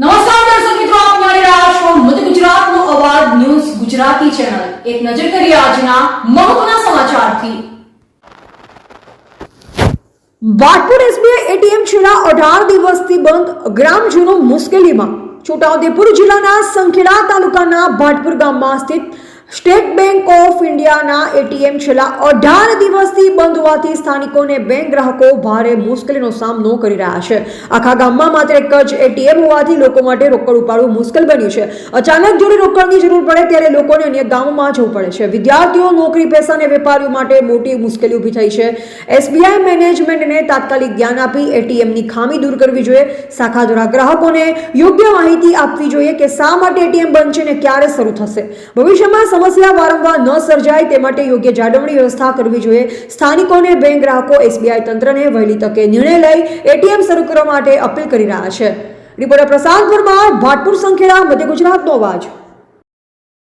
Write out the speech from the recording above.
નમસ્કાર દર્શક મિત્રો, આપ નિહાળી રહ્યા છો મધ્ય ગુજરાતનો અવાજ ન્યૂઝ ગુજરાતી ચેનલ. એક નજર કરીએ આજના મહત્વના સમાચારથી. વાટપુર એસબીઆઈ એટીએમ છેલ્લા અઢાર દિવસથી બંધ ગ્રામજનો મુશ્કેલીમાં. છોટાઉદેપુર જિલ્લાના સંખેડા તાલુકાના ભાટપુર ગામમાં સ્થિત સ્ટેટ બેંક ઓફ ઇન્ડિયાના એટીએમ છેલ્લા અઢાર દિવસથી બંધ હોવાથી સ્થાનિકોને બેંક ગ્રાહકો ભારે મુશ્કેલીનો સામનો કરી રહ્યા છે. આખા ગામમાં માત્ર એક જ એટીએમ હોવાથી લોકો માટે રોકડ ઉપાડવું મુશ્કેલ બન્યું છે. અચાનક જોડે રોકડની જરૂર પડે ત્યારે લોકોને અન્ય ગામોમાં જવું પડે છે. વિદ્યાર્થીઓ, નોકરી પેશા અને વેપારીઓ માટે મોટી મુશ્કેલી ઊભી થઈ છે. એસબીઆઈ મેનેજમેન્ટને તાત્કાલિક ધ્યાન આપી એટીએમની ખામી દૂર કરવી જોઈએ. શાખા દ્વારા ગ્રાહકોને યોગ્ય માહિતી આપવી જોઈએ કે શા માટે એટીએમ બંધ છે અને ક્યારે શરૂ થશે. ભવિષ્યમાં સમસ્યા વારંવાર ન સર્જાય તે માટે યોગ્ય જાળવણી વ્યવસ્થા કરવી જોઈએ. સ્થાનિકોને બેંક ગ્રાહકો એસબીઆઈ તંત્રને વહેલી તકે નિર્ણય લઈ એટીએમ શરૂ કરવા માટે અપીલ કરી રહ્યા છે. રિપોર્ટર પ્રશાંત ભાટપુર સંખેડા, મધ્ય ગુજરાતનો અવાજ.